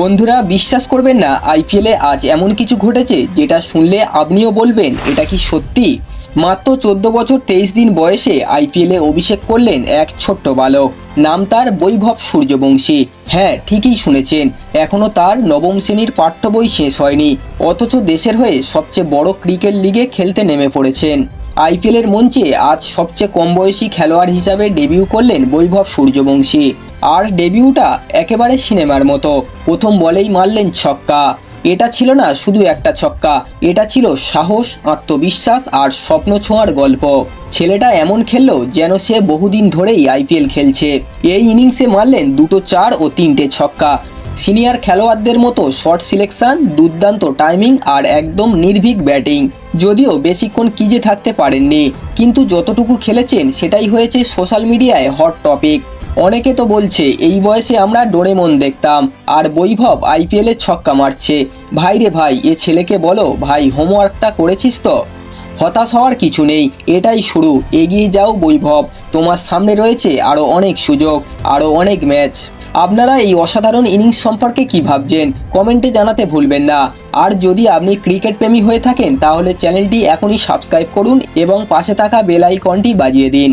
বন্ধুরা, বিশ্বাস করবেন না, আইপিএলে আজ এমন কিছু ঘটেছে যেটা শুনলে আপনিও বলবেন, এটা কি সত্যি? মাত্র চোদ্দ বছর, তেইশ দিন বয়সে আইপিএলে অভিষেক করলেন এক ছোট্ট বালক। নাম তার বৈভব সূর্যবংশী। হ্যাঁ ঠিকই শুনেছেন এখনও তার নবম শ্রেণির পাঠ্য বই শেষ হয়নি, অথচ দেশের হয়ে সবচেয়ে বড় ক্রিকেট লিগে খেলতে নেমে পড়েছেন। আইপিএলের মঞ্চে আজ সবচেয়ে কম বয়সী খেলোয়াড় হিসাবে ডেবিউ করলেন বৈভব সূর্যবংশী। আর ডেবিউটা একেবারে সিনেমার মতো। প্রথম বলেই মারলেন ছক্কা। এটা ছিল না শুধু একটা ছক্কা, এটা ছিল সাহস, আত্মবিশ্বাস আর স্বপ্ন ছোঁয়ার গল্প। ছেলেটা এমন খেলল যেন সে বহুদিন ধরেই আইপিএল খেলছে। এই ইনিংসে মারলেন দুটো চার ও তিনটে ছক্কা। সিনিয়র খেলোয়াড়দের মতো শর্ট সিলেকশন, দুর্দান্ত টাইমিং আর একদম নির্ভীক ব্যাটিং। যদিও বেশিক্ষণ কিজে থাকতে পারেননি, কিন্তু যতটুকু খেলেছেন সেটাই হয়েছে সোশ্যাল মিডিয়ায় হট টপিক। অনেকে তো বলছে, এই বয়সে আমরা ডোরেমন দেখতাম, আর বৈভব আইপিএলে ছক্কা মারছে। ভাই রে ভাই, এ ছেলেকে বলো, ভাই, হোমওয়ার্কটা করেছিস তো? হতাশ হওয়ার কিছু নেই, এটাই শুরু, এগিয়ে যাও বৈভব। তোমার সামনে রয়েছে আরও অনেক সুযোগ আরও অনেক ম্যাচ। আপনারা এই অসাধারণ ইনিংস সম্পর্কে কি ভাবছেন? কমেন্টে জানাতে ভুলবেন না। আর যদি আপনি ক্রিকেট প্রেমী হয়ে থাকেন, তাহলে চ্যানেলটি এখনই সাবস্ক্রাইব করুন এবং পাশে থাকা বেল আইকনটি বাজিয়ে দিন।